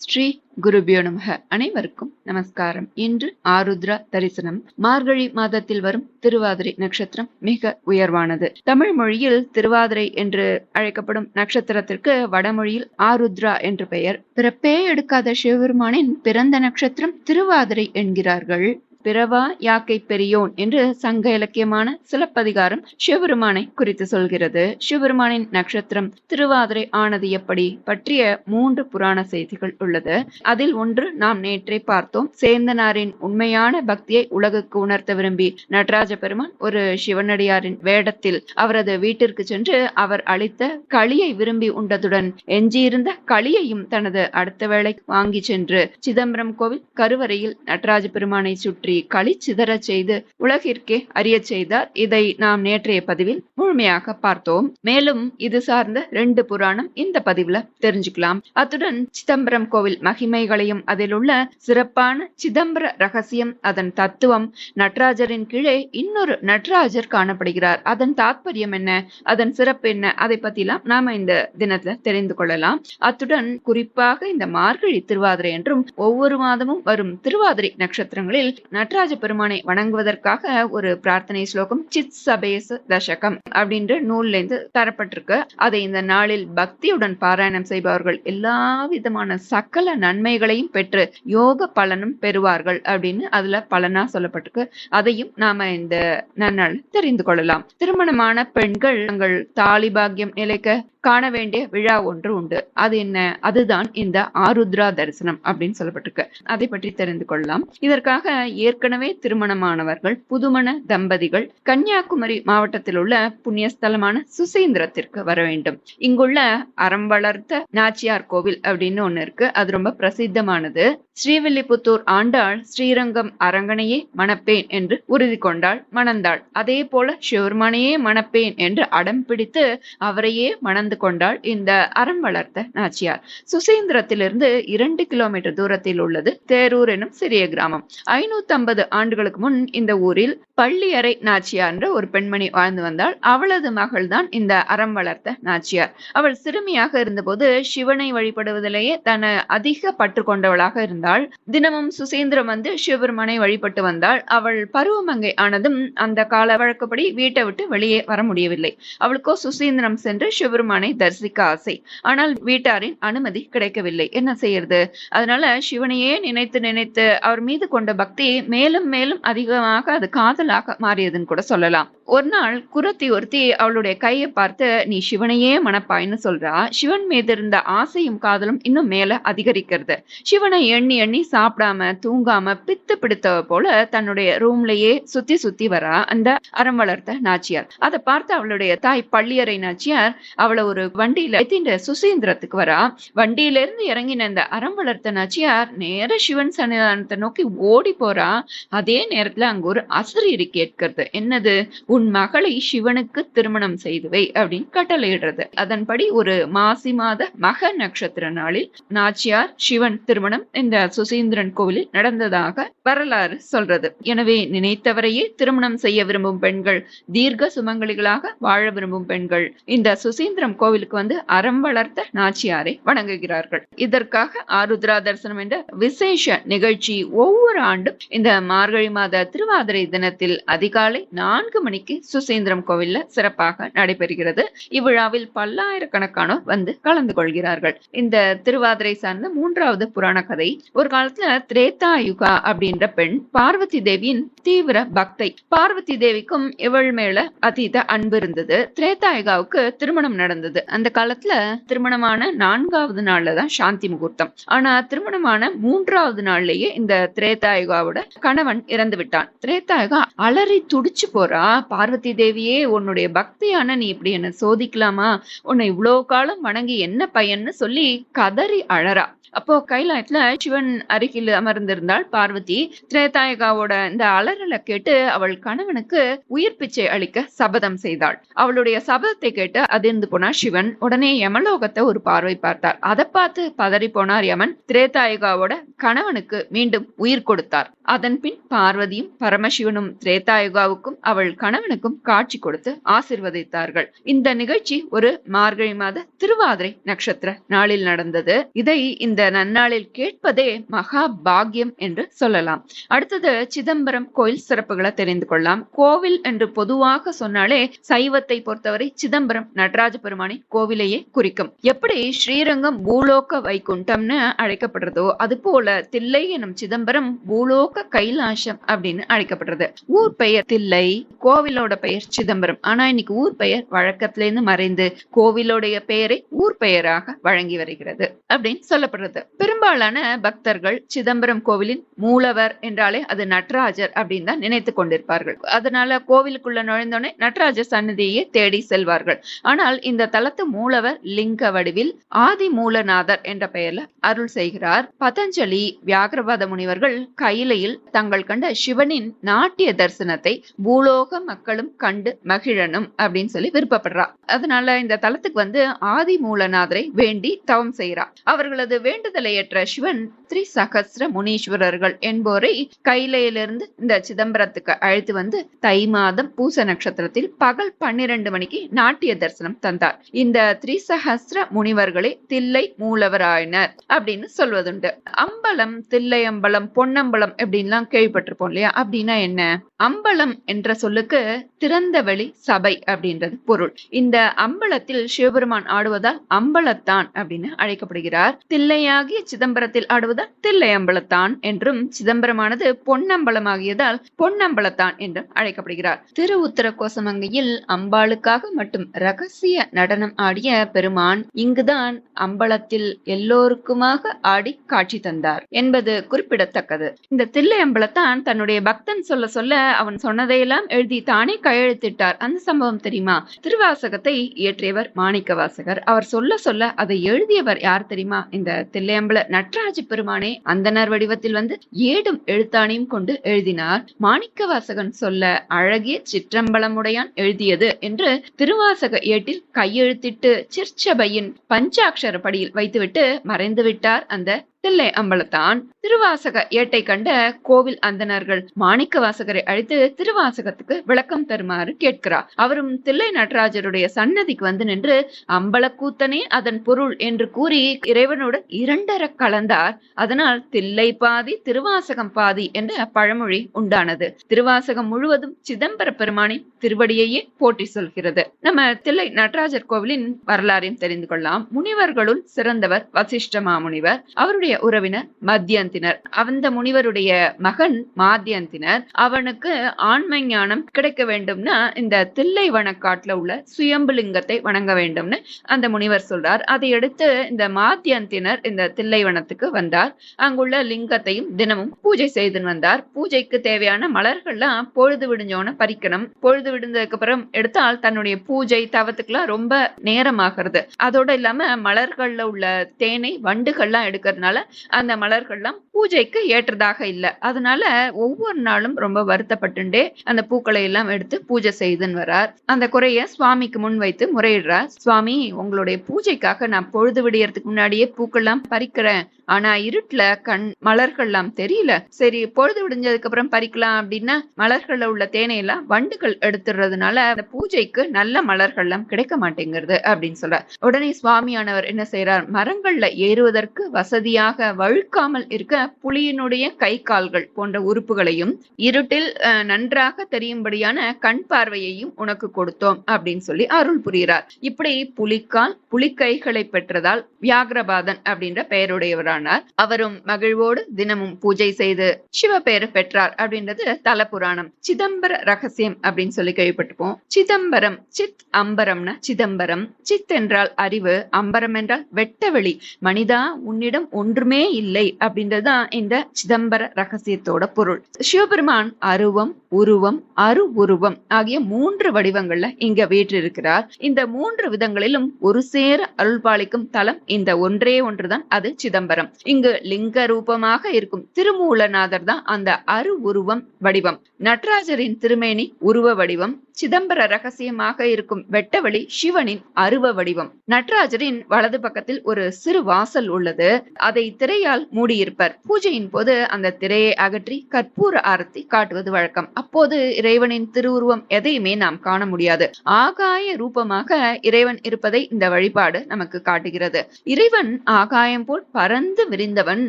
ஸ்ரீ குருபியோ நமக. அனைவருக்கும் நமஸ்காரம். இன்று ஆருத்ரா தரிசனம். மார்கழி மாதத்தில் வரும் திருவாதிரை நட்சத்திரம் மிக உயர்வானது. தமிழ் மொழியில் திருவாதிரை என்று அழைக்கப்படும் நட்சத்திரத்திற்கு வடமொழியில் ஆருத்ரா என்று பெயர். பிறப்பே எடுக்காத சிவபெருமானின் பிறந்த நட்சத்திரம் திருவாதிரை என்கிறார்கள். பிறவா யாக்கை பெரியோன் என்று சங்க இலக்கியமான சிலப்பதிகாரம் சிவபெருமானை குறித்து சொல்கிறது. சிவபெருமானின் நட்சத்திரம் திருவாதிரை ஆனது எப்படி பற்றிய மூன்று புராண செய்திகள் உள்ளது. அதில் ஒன்று நாம் நேற்றே பார்த்தோம். சேந்தனாரின் உண்மையான பக்தியை உலகுக்கு உணர்த்த விரும்பி நடராஜ பெருமான் ஒரு சிவனடியாரின் வேடத்தில் அவரது வீட்டிற்கு சென்று அவர் அளித்த களியை விரும்பி உண்டதுடன் எஞ்சியிருந்த களியையும் தனது அடுத்த வேளை வாங்கி சென்று சிதம்பரம் கோவில் கருவறையில் நடராஜ பெருமானை சுற்றி களி சிதறச் செய்து உலகிற்கே அறியச் செய்தார் இதை நாம் நேற்றைய பதிவில் முழுமையாக பார்த்தோம். மேலும் இது சார்ந்த ரெண்டு புராணம் இந்த பதிவுல தெரிஞ்சுக்கலாம். அத்துடன் சிதம்பரம் கோவில் மகிமைகளையும் அதில் உள்ள சிறப்பான சிதம்பர ரகசியம் அதன் தத்துவம் நடராஜரின் கீழே இன்னொரு நடராஜர் காணப்படுகிறார். அதன் தாத்பரியம் என்ன? அதன் சிறப்பு என்ன? அதை பத்திலாம் நாம இந்த தினத்துல தெரிந்து கொள்ளலாம். அத்துடன் குறிப்பாக இந்த மார்கழி திருவாதிரை என்றும் ஒவ்வொரு மாதமும் வரும் திருவாதிரை நட்சத்திரங்களில் நடராஜ பெருமானை வணங்குவதற்காக ஒரு பிரார்த்தனை ஸ்லோகம் சித் சபேச தசகம் அப்படின்ற நூல்ல இருந்து தரப்பட்டிருக்கு. அதை இந்த நாளில் பக்தியுடன் பாராயணம் செய்பவர்கள் எல்லா விதமான சகல நன்மைகளையும் பெற்று யோக பலனும் பெறுவார்கள் அப்படின்னு அதுல பலனா சொல்லப்பட்டிருக்கு. அதையும் நாம இந்த நன்னாள் தெரிந்து கொள்ளலாம். திருமணமான பெண்கள் தங்கள் தாலி பாக்கியம் நிலைக்க காண வேண்டிய விழா ஒன்று உண்டு. அது என்ன? அதுதான் இந்த ஆருத்ரா தரிசனம் அப்படின்னு சொல்லப்பட்டிருக்கு. அதை பற்றி தெரிந்து கொள்ளலாம். இதற்காக ஏற்கனவே திருமணமானவர்கள் புதுமண தம்பதிகள் கன்னியாகுமரி மாவட்டத்தில் உள்ள புண்ணியஸ்தலமான சுசீந்திரத்திற்கு வர வேண்டும். இங்குள்ள அறம் வளர்த்த நாச்சியார் கோவில் அப்படின்னு ஒண்ணு இருக்கு. அது ரொம்ப பிரசித்தமானது. ஸ்ரீவில்லிபுத்தூர் ஆண்டாள் ஸ்ரீரங்கம் அரங்கனையே மணப்பேன் என்று உறுதி கொண்டாள் மணந்தாள். அதே போல சிவருமானையே மணப்பேன் என்று அடம் பிடித்து அவரையே மணந்து கொண்டாள் இந்த அறம் வளர்த்த நாச்சியார். சுசீந்திரத்திலிருந்து இரண்டு கிலோமீட்டர் தூரத்தில் உள்ளது தேரூர் எனும் சிறிய கிராமம். ஐநூத்தி ஐம்பது ஆண்டுகளுக்கு முன் இந்த ஊரில் பள்ளியறை நாச்சியார் என்ற ஒரு பெண்மணி வாழ்ந்து வந்தாள். அவளது மகள்தான் இந்த அறம் வளர்த்த நாச்சியார். அவள் சிறுமியாக இருந்தபோது சிவனை வழிபடுவதிலேயே தன அதிக பற்று கொண்டவளாக இருந்தாள். வந்தாள். தினமும் சுசேந்திரம் வந்து சிவபெருமானை வழிபட்டு வந்தாள். அவள் பருவமங்கை ஆனதும் அந்த கால வழக்கப்படி வீட்டை விட்டு வெளியே வர முடியவில்லை. அவளுக்கோ சுசீந்திரம் சென்று சிவபெருமானை தரிசிக்க ஆசை. ஆனால் வீட்டாரின் அனுமதி கிடைக்கவில்லை. என்ன செய்யறது? அதனால சிவனையே நினைத்து நினைத்து அவர் மீது கொண்ட பக்தி மேலும் மேலும் அதிகமாக அது காதலாக மாறியதுன்னு கூட சொல்லலாம். ஒரு நாள் குரத்தி ஒருத்தி அவளுடைய கையை பார்த்து நீ சிவனையே மணப்பாயின்னு சொல்றா. சிவன் மீது இருந்த ஆசையும் காதலும் இன்னும் மேல அதிகரிக்கிறது. சிவனை எண்ணி எண்ணி சாப்பிடாம தூங்காம பித்து பிடித்தவ போல தன்னுடைய ரூம்லயே சுத்தி சுத்தி வரா அந்த அறம் வளர்த்த நாச்சியார். அதை பார்த்து அவளுடைய தாய் பள்ளியறை நாச்சியார் அவளை ஒரு வண்டியில எத்தின்ற சுசீந்திரத்துக்கு வரா. வண்டியில இருந்து இறங்கின அந்த அறம் வளர்த்த நாச்சியார் நேர சிவன் சன்னிதானத்தை நோக்கி ஓடி போறா. அதே நேரத்துல அங்க ஒரு அசரீரி கேட்கிறது. என்னது? உன் மகளை சிவனுக்கு திருமணம் செய்துவை அப்படின்னு கட்டளையிடுறது. அதன்படி ஒரு மாசி மாத மக நட்சத்திர நாளில் நாச்சியார் சிவன் திருமணம் இந்த சுசீந்திரன் கோவிலில் நடந்ததாக வரலாறு சொல்றது. எனவே நினைத்தவரையே திருமணம் செய்ய விரும்பும் பெண்கள் தீர்க்க சுமங்கலிகளாக வாழ விரும்பும் பெண்கள் இந்த சுசீந்திரம் கோவிலுக்கு வந்து அறம் வளர்த்த நாச்சியாரை வணங்குகிறார்கள். இதற்காக ஆருத்ரா தரிசனம் என்ற விசேஷ நிகழ்ச்சி ஒவ்வொரு ஆண்டும் இந்த மார்கழி மாத திருவாதிரை தினத்தில் அதிகாலை நான்கு மணிக்கு சுசீந்திரம் கோவில்ல சிறப்பாக நடைபெறுகிறது. இவ்விழாவில் பல்லாயிரக்கணக்கானோர் வந்து கலந்து கொள்கிறார்கள். இந்த திருவாதிரை சார்ந்த மூன்றாவது புராண கதை ஒரு காலத்துல திரேதா யுகா அப்படின்ற பெண் பார்வதி தேவியின் தீவிர பக்தை. பார்வதி தேவிக்கும் இவள் மேல அதீத அன்பு இருந்தது. திரேதா யுகாவுக்கு திருமணம் நடந்தது. அந்த காலத்துல திருமணமான நான்காவது நாள்ல தான் சாந்தி முகூர்த்தம். ஆனா திருமணமான மூன்றாவது நாள்லயே இந்த திரேதாயுகாவோட கணவன் இறந்து விட்டான். திரேதாயுகா அலறி துடிச்சு போறா. பார்வதி தேவியே உன்னுடைய பக்தியான நீ இப்படி என்ன சோதிக்கலாமா? உன்னை இவ்வளவு காலம் வணங்கி என்ன பையன்னு சொல்லி கதறி அழறா. அப்போ கைலாயத்துல சிவன் அருகில் அமர்ந்திருந்தாள் பார்வதி. திரேதாயகாவோட இந்த அலறலை கேட்டு அவள் கணவனுக்கு உயிர் பிச்சை அளிக்க சபதம் செய்தாள். அவளுடைய சபதத்தை கேட்டு அதிர்ந்து போனார் சிவன். உடனே யமலோகத்தை ஒரு பார்வை பார்த்தார். அதை பார்த்து பதறி போனார் யமன். திரேதாயகாவோட கணவனுக்கு மீண்டும் உயிர் கொடுத்தார். அதன் பின் பார்வதியும் பரமசிவனும் திரேதாயுகாவுக்கும் அவள் கணவனுக்கும் காட்சி கொடுத்து ஆசிர்வதித்தார்கள். இந்த நிகழ்ச்சி ஒரு மார்கழி மாத திருவாதிரை நட்சத்திர நாளில் நடந்தது. இதை இந்த நன்னாளில் கேட்பதே மகா பாக்யம் என்று சொல்லலாம். அடுத்தது சிதம்பரம் கோயில் சிறப்புகளை தெரிந்து கொள்ளலாம். கோவில் என்று பொதுவாக சொன்னாலே சைவத்தை பொறுத்தவரை சிதம்பரம் நடராஜ பெருமானின் கோவிலையே குறிக்கும். எப்படி ஸ்ரீரங்கம் பூலோக வைகுண்டம்னு அழைக்கப்படுறதோ அது போல தில்லை எனும் சிதம்பரம் பூலோக கைலாசம் அப்படின்னு அழைக்கப்படுறது. ஊர் பெயர் தில்லை கோவிலோட பெயர் சிதம்பரம். ஆனா இன்னைக்கு ஊர் பெயர் வழக்கத்திலேருந்து மறைந்து கோவிலோடைய பெயரை ஊர் பெயராக வழங்கி வருகிறது அப்படின்னு சொல்லப்படுறது. பெரும்பாலான பக்த பக்தர்கள் சிதம்பரம் கோவிலின் மூலவர் என்றாலே அது நடராஜர் அப்படின்னு தான் நினைத்து கொண்டிருப்பார்கள். அதனால கோவிலுக்குள்ள நுழைந்தோடனே நடராஜர் சன்னதியை தேடி செல்வார்கள். ஆனால் இந்த தலத்து மூலவர் லிங்க வடிவில் ஆதி மூலநாதர் என்ற பெயர்ல அருள் செய்கிறார். பதஞ்சலி வியாகரபாத முனிவர்கள் கையிலையில் தங்கள் கண்ட சிவனின் நாட்டிய தரிசனத்தை பூலோக மக்களும் கண்டு மகிழனும் அப்படின்னு சொல்லி விருப்பப்படுறா. அதனால இந்த தலத்துக்கு வந்து ஆதி மூலநாதரை வேண்டி தவம் செய்கிறார் அவர்களது வேண்டுதலை ஏற்ற சிவன் திரி சகசிர முனீஸ்வரர்கள் என்போரை கைலையிலிருந்து இந்த சிதம்பரத்துக்கு அழைத்து வந்து தை மாதம் பூச நட்சத்திரத்தில் பகல் பன்னிரண்டு மணிக்கு நாட்டிய தரிசனம் தந்தார். இந்த திரிசகசிர முனிவர்களே தில்லை மூலவராயினர் அப்படின்னு சொல்வதுண்டு. அம்பலம் தில்லை அம்பலம் பொன்னம்பலம் அப்படின்லாம் கேள்விப்பட்டிருப்போம் இல்லையா? அப்படின்னா என்ன? அம்பலம் என்ற சொல்லுக்கு திறந்தவெளி சபை அப்படின்றது பொருள். இந்த அம்பலத்தில் சிவபெருமான் ஆடுவதால் அம்பலத்தான் அப்படின்னு அழைக்கப்படுகிறார். தில்லையாகிய சிதம்பரத்தில் ஆடுவது ஆடுவதால் தில்லை அம்பலத்தான் என்றும் சிதம்பரமானது பொன்னம்பலமாகியதால் பொன்னம்பலத்தான் என்றும் அழைக்கப்படுகிறார். திரு உத்தர கோசமங்கையில் அம்பாளுக்காக மட்டும் ரகசிய நடனம் ஆடிய பெருமான் இங்குதான் அம்பலத்தில் எல்லோருக்குமாக ஆடி காட்சி தந்தார் என்பது குறிப்பிடத்தக்கது. இந்த தில்லை அம்பலத்தான் தன்னுடைய பக்தன் சொல்ல சொல்ல அவன் சொன்னதையெல்லாம் எழுதி தானே கையெழுத்திட்டார். அந்த சம்பவம் தெரியுமா? திருவாசகத்தை இயற்றியவர் மாணிக்க வாசகர் அவர் சொல்ல சொல்ல அதை எழுதியவர் யார் தெரியுமா? இந்த தில்லையம்பல நட்ராஜ பெருமான் அந்தனர் வடிவத்தில் வந்து ஏடும் எழுத்தாணியும் கொண்டு எழுதினார். மாணிக்க வாசகன் சொல்ல அழகிய சிற்றம்பலமுடையான் எழுதியது என்று திருவாசக ஏட்டில் கையெழுத்திட்டு சிற்சபையின் பஞ்சாட்சர படியில் வைத்துவிட்டு மறைந்து விட்டார் அந்த தில்லை அம்பலத்தான். திருவாசக ஏட்டை கண்ட கோவில் அந்தனர்கள் மாணிக்க வாசகரை அழைத்து திருவாசகத்துக்கு விளக்கம் தருமாறு கேட்கிறார். அவரும் தில்லை நடராஜருடைய சன்னதிக்கு வந்து நின்று அம்பலக்கூத்தனே அதன் பொருள் என்று கூறி இறைவனோடு இரண்டர கலந்தார். அதனால் தில்லை பாதி திருவாசகம் பாதி என்ற பழமொழி உண்டானது. திருவாசகம் முழுவதும் சிதம்பர பெருமானின் திருவடியையே போட்டி சொல்கிறது. நம்ம தில்லை நடராஜர் கோவிலின் வரலாறையும் தெரிந்து கொள்ளலாம். முனிவர்களுள் சிறந்தவர் வசிஷ்ட மாமுனிவர். அவருடைய உறவினர் மத்தியந்தினர். அந்த முனிவருடைய மகன் மாத்தியந்தினர். அவனுக்கு ஆண்மை ஞானம் கிடைக்க வேண்டும்னா இந்த தில்லை வனக்காட்டுல உள்ள சுயம்புலிங்கத்தை வணங்க வேண்டும்னு அந்த முனிவர் சொல்றார். அதையடுத்து இந்த மாத்தியந்தினர் இந்த தில்லை வனத்துக்கு வந்தார். அங்குள்ள லிங்கத்தையும் தினமும் பூஜை செய்து வந்தார். பூஜைக்கு தேவையான மலர்கள்லாம் பொழுது விடிஞ்சோன்னு பறிக்கணும். பொழுது விடுந்ததுக்கு அப்புறம் எடுத்தால் தன்னுடைய பூஜை தவத்துக்குலாம் ரொம்ப நேரமாகிறது. அதோட இல்லாம மலர்கள்ல உள்ள தேனை வண்டுகள்லாம் எடுக்கிறதுனால அதனால அந்த மலர்கள்லாம் பூஜைக்கு ஏற்றதாக இல்லை. அதனால ஒவ்வொரு நாளும் ரொம்ப வருத்தப்பட்டுண்டே அந்த பூக்களை எல்லாம் எடுத்து பூஜை செய்துன்னு வரார். அந்த குறைய சுவாமிக்கு முன் வைத்து முறையிடுறார். சுவாமி உங்களுடைய பூஜைக்காக நான் பொழுது விடியறதுக்கு முன்னாடியே பூக்கள்லாம் பறிக்கிறேன். ஆனா இருட்டுல கண் மலர்கள்லாம் தெரியல. சரி பொழுது விடிஞ்சதுக்கு அப்புறம் பறிக்கலாம் அப்படின்னா மலர்கள்ல உள்ள தேனையெல்லாம் வண்டுகள் எடுத்துடுறதுனால அந்த பூஜைக்கு நல்ல மலர்கள்லாம் கிடைக்க மாட்டேங்கிறது அப்படின்னு சொல்றார். உடனே சுவாமியானவர் என்ன செய்யறார் மரங்கள்ல ஏறுவதற்கு வசதியாக வழுக்காமல் இருக்க புலியினுடைய கை கால்கள் போன்ற உறுப்புகளையும் இருட்டில் நன்றாக தெரியும்படியான கண் பார்வையையும் உனக்கு கொடுத்தோம் அப்படின்னு சொல்லி அருள் புரிகிறார். இப்படி புலிக்கால் புலிக்கைகளை பெற்றதால் வியாகரபாதன் அப்படின்ற பெயருடையவரானார். அவரும் மகிழ்வோடு தினமும் பூஜை செய்து சிவ சிவபெயர் பெற்றார் அப்படின்றது தல புராணம் சிதம்பர ரகசியம் அப்படின்னு சொல்லி கேள்விப்பட்டிருப்போம். சிதம்பரம் சித் அம்பரம்னா சிதம்பரம். சித் என்றால் அறிவு அம்பரம் என்றால் வெட்டவெளி. மனிதா உன்னிடம் ஒன்று ஒன்றுமே இல்லை அப்படின்றதுதான் இந்த சிதம்பர ரகசியத்தோட பொருள். சிவபெருமான் அருவம் உருவம் அரு உருவம் ஆகிய மூன்று வடிவங்கள்ல இங்க வீற்றிருக்கிறார். இந்த மூன்று விதங்களிலும் ஒரு சேர அருள்பாலிக்கும் தலம் இந்த ஒன்றே ஒன்றுதான். அது சிதம்பரம். இங்கு லிங்க ரூபமாக இருக்கும் திருமூலநாதர் தான் அந்த அரு உருவம் வடிவம். நடராஜரின் திருமேனி உருவ வடிவம். சிதம்பர ரகசியமாக இருக்கும் வெட்டவழி சிவனின் அருவ வடிவம். நடராஜரின் வலது பக்கத்தில் ஒரு சிறு வாசல் உள்ளது. அதை திரையால் மூடியிருப்பர். பூஜையின் போது அந்த திரையை அகற்றி கற்பூர ஆரத்தி காட்டுவது வழக்கம். அப்போது இறைவனின் திருவுருவம் எதையுமே நாம் காண முடியாது. ஆகாய ரூபமாக இறைவன் இருப்பதை இந்த வழிபாடு நமக்கு காட்டுகிறது. இறைவன் ஆகாயம் போல் பறந்து விரிந்தவன்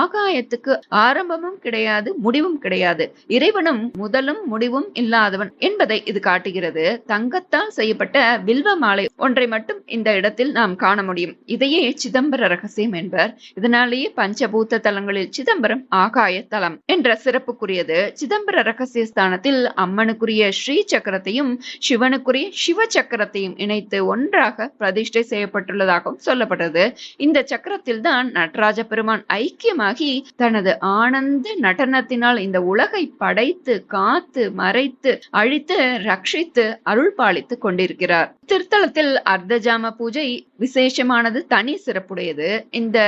ஆகாயத்துக்கு ஆரம்பமும் கிடையாது முடிவும் கிடையாது. இறைவனும் முதலும் முடிவும் இல்லாதவன் என்பதை இது காட்டுகிறது. தங்கத்தால் செய்யப்பட்ட வில்வ மாலை ஒன்றை மட்டும் இந்த இடத்தில் நாம் காண முடியும். இதையே சிதம்பர ரகசியம் என்பர். இதனாலே இதனாலேயே பஞ்சபூத தலங்களில் சிதம்பரம் ஆகாய தலம் என்ற சிறப்புக்குரியது. சிதம்பர ரகசிய ஸ்தானத்தில் அம்மனுக்குரிய ஸ்ரீ சக்கரத்தையும் சிவனுக்குரிய சிவ சக்கரத்தையும் இணைத்து ஒன்றாக பிரதிஷ்டை செய்யப்பட்டுள்ளதாகவும் சொல்லப்பட்டது. இந்த சக்கரத்தில் தான் நடராஜ பெருமான் ஐக்கியமாகி தனது ஆனந்த நடனத்தினால் இந்த உலகை படைத்து காத்து மறைத்து அழித்து ரட்சித்து அருள் பாலித்து கொண்டிருக்கிறார். திருத்தலத்தில் அர்த்தஜாம பூஜை விசேஷமானது தனி சிறப்புடையது. இந்த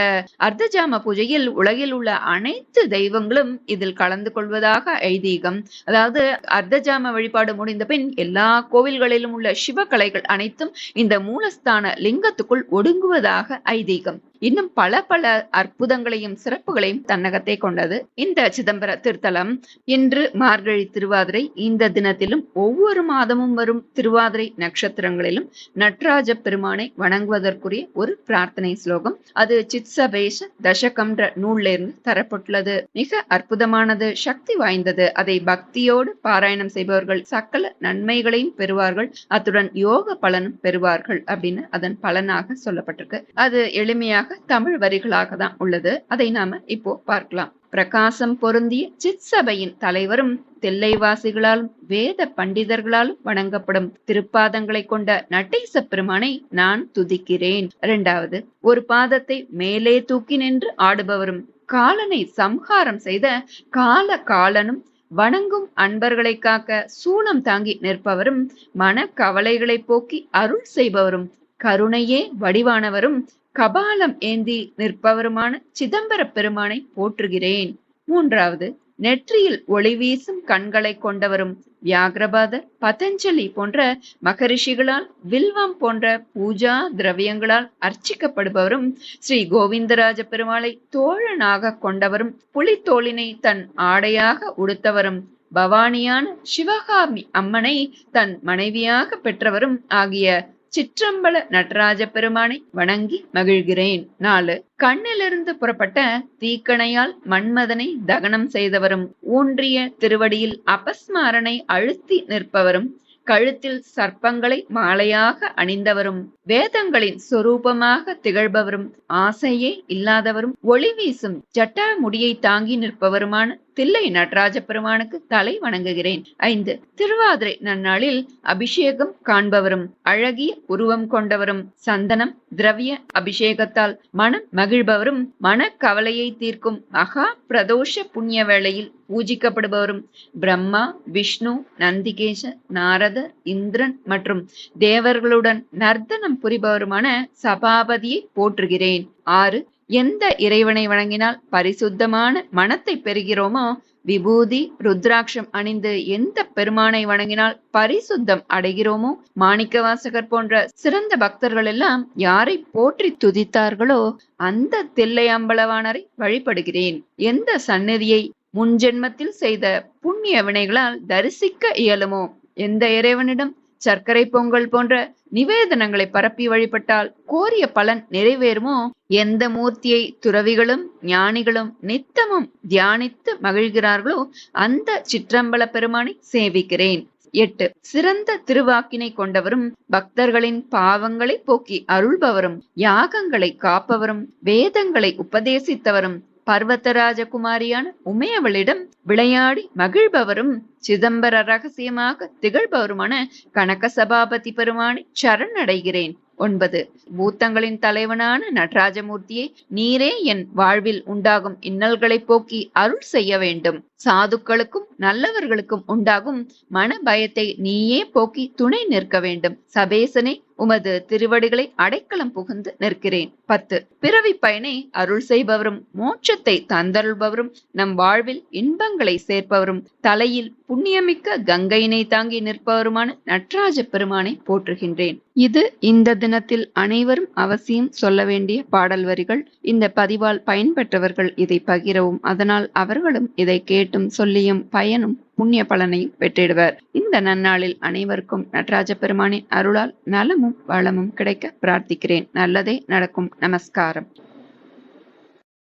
அர்த்தஜாம பூஜையில் உலகில் உள்ள அனைத்து தெய்வங்களும் இதில் கலந்து கொள்வதாக ஐதீகம். அதாவது அர்த்தஜாம வழிபாடு முடிந்த பின் எல்லா கோவில்களிலும் உள்ள சிவகலைகள் அனைத்தும் இந்த மூலஸ்தான லிங்கத்துக்குள் ஒடுங்குவதாக ஐதீகம். இன்னும் பல பல அற்புதங்களையும் சிறப்புகளையும் தன்னகத்தை கொண்டது. இந்த சிதம்பர திருத்தலம். இன்று மார்கழி திருவாதிரை இந்த தினத்திலும் ஒவ்வொரு மாதமும் வரும் திருவாதிரை நட்சத்திரங்களிலும் நட்ராஜ பெருமானை வணங்குவதற்குரிய ஒரு பிரார்த்தனை ஸ்லோகம். அது சித்சபேஷ தசகம்ன்ற நூலிலிருந்து தரப்பட்டுள்ளது. மிக அற்புதமானது சக்தி வாய்ந்தது. அதை பக்தியோடு பாராயணம் செய்பவர்கள் சக்கல நன்மைகளையும் பெறுவார்கள். அத்துடன் யோக பலனும் பெறுவார்கள் அப்படின்னு அதன் பலனாக சொல்லப்பட்டிருக்கு. அது எளிமையாக தமிழ் வரிகளாக தான் உள்ளது. அதை நாம இப்போ பார்க்கலாம். பிரகாசம் பொருந்திய சித் சபையின் தலைவரும் தில்லைவாசிகளாலும் வேத பண்டிதர்களாலும் வணங்கப்படும் திருப்பாதங்களை கொண்ட நடேச பெருமானை நான் துதிக்கிறேன். இரண்டாவது ஒரு பாதத்தை மேலே தூக்கி நின்று ஆடுபவரும் காலனை சம்ஹாரம் செய்த கால காலனும் வணங்கும் அன்பர்களை காக்க சூளம் தாங்கி நிற்பவரும் மன கவலைகளை போக்கி அருள் செய்பவரும் கருணையே வடிவானவரும் கபாலம் ஏந்தி நிற்பவருமான சிதம்பர பெருமானை போற்றுகிறேன். மூன்றாவது நெற்றியில் ஒளி வீசும் கண்களை கொண்டவரும் வியாகிரபாதர் பதஞ்சலி போன்ற மகரிஷிகளால் வில்வம் போன்ற பூஜா திரவியங்களால் அர்ச்சிக்கப்படுபவரும் ஸ்ரீ கோவிந்தராஜ பெருமாளை தோழனாக கொண்டவரும் புலித்தோளினை தன் ஆடையாக உடுத்தவரும் பவானியான சிவகாமி அம்மனை தன் மனைவியாக பெற்றவரும் ஆகிய சிற்றம்பல நடராஜ பெருமானை வணங்கி மகிழ்கிறேன். நாலு கண்ணிலிருந்து புறப்பட்ட தீக்கணையால் மன்மதனை தகனம் செய்தவரும் ஊன்றிய திருவடியில் அபஸ்மாரனை அழுத்தி நிற்பவரும் கழுத்தில் சர்ப்பங்களை மாலையாக அணிந்தவரும் வேதங்களின் சொரூபமாக திகழ்பவரும் ஆசையே இல்லாதவரும் ஒளி வீசும் ஜட்டா முடியை தாங்கி நிற்பவருமான தில்லை நடராஜ பெருமானுக்கு தலை வணங்குகிறேன். ஐந்து. திருவாதிரை நன்னாளில் அபிஷேகம் காண்பவரும் அழகிய உருவம் கொண்டவரும் சந்தனம் திரவிய அபிஷேகத்தால் மனம் மகிழ்பவரும் மன கவலையை தீர்க்கும் மகா பிரதோஷ புண்ணிய வேளையில் பூஜிக்கப்படுபவரும் பிரம்மா விஷ்ணு நந்திகேச நாரத இந்திரன் மற்றும் தேவர்களுடன் நர்த்தனம் புரிபவருமான சபாபதியை போற்றுகிறேன். ஆறு. எந்த இறைவனை வணங்கினால் பரிசுத்தமான மனத்தை பெறுகிறோமோ? விபூதி ருத்ராட்சம் அணிந்து எந்த பெருமானை வணங்கினால் பரிசுத்தம் அடைகிறோமோ? மாணிக்கவாசகர் போன்ற சிறந்த பக்தர்கள் எல்லாம் யாரை போற்றி துதித்தார்களோ அந்த தில்லை அம்பலவானரை வழிபடுகிறேன். எந்த சந்நிதியை முன்ஜென்மத்தில் செய்த புண்ணிய வினைகளால் தரிசிக்க இயலுமோ? எந்த இறைவனிடம் சர்க்கரை பொங்கல் போன்ற நிவேதனங்களை பரப்பி வழிபட்டால் கோரிய பலன் நிறைவேறுமோ? எந்த மூர்த்தியை துறவிகளும் ஞானிகளும் நித்தமும் தியானித்து மகிழ்கிறார்களோ அந்த சிற்றம்பல பெருமானை சேவிக்கிறேன். எட்டு. சிறந்த திருவாக்கினை கொண்டவரும் பக்தர்களின் பாவங்களை போக்கி அருள்பவரும் யாகங்களை காப்பவரும் வேதங்களை உபதேசித்தவரும் பர்வதராஜகுமாரியான உமையவளிடம் விளையாடி மகிழ்பவரும் சிதம்பர ரகசியமாக திகழ்பவருமான கனக சபாபதி பெருமானை சரணடைகிறேன். ஒன்பது. பூத்தங்களின் தலைவனான நடராஜமூர்த்தியை நீரே என் வாழ்வில் உண்டாகும் இன்னல்களை போக்கி அருள் செய்ய வேண்டும். சாதுக்களுக்கும் நல்லவர்களுக்கும் உண்டாகும் மன பயத்தை நீயே போக்கி துணை நிற்க வேண்டும். சபேசனே உமது திருவடிகளை அடைக்கலம் புகுந்து நிற்கிறேன். பத்து. பிறவி பயனை அருள் செய்பவரும் மோட்சத்தை தந்தருள்பவரும் நம் வாழ்வில் இன்பங்களை சேர்ப்பவரும் தலையில் புண்ணியமிக்க கங்கையினை தாங்கி நிற்பவருமான நட்ராஜ பெருமானை போற்றுகின்றேன். இது இந்த தினத்தில் அனைவரும் அவசியம் சொல்ல வேண்டிய பாடல் வரிகள். இந்த பதிவால் பயன்பெற்றவர்கள் இதை பகிரவும் அதனால் அவர்களும் இதை ஈட்டும் சொல்லியும் பயனும் புண்ணிய பலனையும் பெற்றிடுவர். இந்த நன்னாளில் அனைவருக்கும் நடராஜ பெருமானின் அருளால் நலமும் வளமும் கிடைக்க பிரார்த்திக்கிறேன். நல்லதே நடக்கும். நமஸ்காரம்.